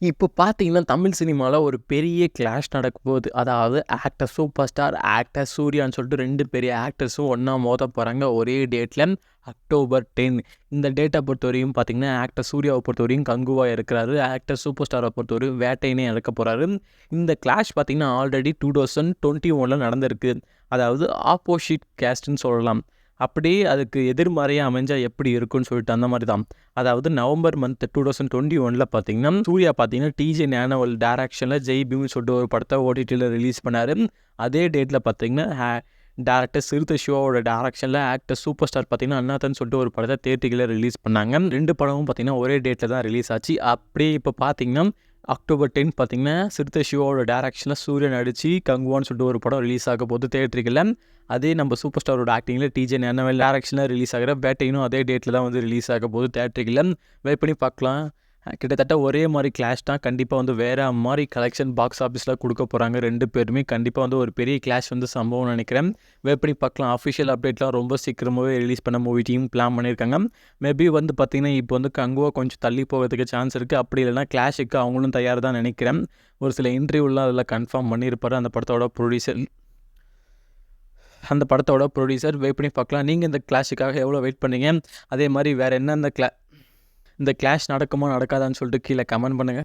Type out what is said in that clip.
இப்போ பார்த்தீங்கன்னா தமிழ் சினிமாவில் ஒரு பெரிய கிளாஷ் நடக்க போகுது. அதாவது ஆக்டர் சூப்பர் ஸ்டார் ஆக்டர் சூர்யான்னு சொல்லிட்டு ரெண்டு பெரிய ஆக்டர்ஸும் ஒன்றா மோத போகிறாங்க ஒரே டேட்டில் அக்டோபர் டென் இந்த டேட்டை பொறுத்தவரையும் பார்த்தீங்கன்னா ஆக்டர் சூர்யாவை பொறுத்தவரையும் கங்குவாக இருக்கிறாரு ஆக்டர் சூப்பர் ஸ்டாரை பொறுத்தவரையும் வேட்டையினே இழக்க போகிறாரு இந்த கிளாஷ் பார்த்தீங்கன்னா ஆல்ரெடி டூ தௌசண்ட் டுவெண்ட்டி ஒனில் நடந்திருக்கு. அதாவது ஆப்போசிட் கேஸ்ட்னு சொல்லலாம். அப்படியே அதுக்கு எதிர்மறையாக அமைஞ்சால் எப்படி இருக்கும்னு சொல்லிட்டு அந்த மாதிரி தான் அதாவது November month two thousand twenty ஒனில் பார்த்தீங்கன்னா சூர்யா பார்த்தீங்கன்னா டிஜே நேனவல் டேரக்ஷனில் ஜெய் பீம்னு சொல்லிட்டு ஒரு படத்தை ஓடிடியில் ரிலீஸ் பண்ணார். அதே டேட்டில் பார்த்தீங்கன்னா டேரக்டர் சிறுத்தை சிவாவோட டேரக்ஷனில் ஆக்டர் சூப்பர் ஸ்டார் பார்த்தீங்கன்னா அண்ணாத்தன் சொல்லிட்டு ஒரு படத்தை தேர்ட்டிக்கில் ரிலீஸ் பண்ணாங்க. ரெண்டு படமும் பார்த்தீங்கன்னா ஒரே டேட்டில் தான் ரிலீஸ் ஆச்சு. அப்படியே இப்போ பார்த்தீங்கன்னா அக்டோபர் டென் பார்த்தீங்கன்னா சிறுத்தை சிவாவோட டேரக்ஷனில் சூரியன் அடித்து கங்குவான்னு சொல்லிட்டு ஒரு படம் ரிலீஸ் ஆக போது தேட்டரிக்கல அதே நம்ம சூப்பர் ஸ்டாரோட ஆக்டிங்கில் டிஜே நேனவல் டேரக்ஷனில் ரிலீஸ் ஆகிற பேட்டையினும் அதே டேட்டில் தான் வந்து ரிலீஸ் ஆக போது தேட்டரிக்கல வெயிட் பண்ணி பார்க்கலாம். கிட்டத்தட்ட ஒரே மாதிரி கிளாஷ் தான் கண்டிப்பாக வந்து வேறு மாதிரி கலெக்ஷன் பாக்ஸ் ஆஃபீஸில் கொடுக்க போகிறாங்க ரெண்டு பேருமே. கண்டிப்பாக வந்து ஒரு பெரிய கிளாஷ் வந்து சம்பவம் நினைக்கிறேன். வெயிட் பார்க்கலாம். அஃபிஷியல் அப்டேட்லாம் ரொம்ப சீக்கிரமாகவே ரிலீஸ் பண்ண மூவி டீம் பிளான் பண்ணியிருக்காங்க. மேபி வந்து பார்த்திங்கன்னா இப்போ வந்து கங்குவா கொஞ்சம் தள்ளி போகிறதுக்கு சான்ஸ் இருக்குது அப்படி இல்லைனா கிளாஷுக்கு அவங்களும் தயார் தான் நினைக்கிறேன். ஒரு சில இன்டர்வியூலாம் அதில் கன்ஃபார்ம் பண்ணியிருப்பார் அந்த படத்தோட ப்ரொடியூசர் அந்த படத்தோட ப்ரொடியூசர் வெயிட் பண்ணி பார்க்கலாம். நீங்கள் இந்த கிளாஷுக்காக எவ்வளோ வெயிட் பண்ணீங்க? அதே மாதிரி வேறு என்ன அந்த கிளா இந்த கிளாஷ் நடக்குமா நடக்காதான்னு சொல்லிட்டு கீழே கமெண்ட் பண்ணுங்கள்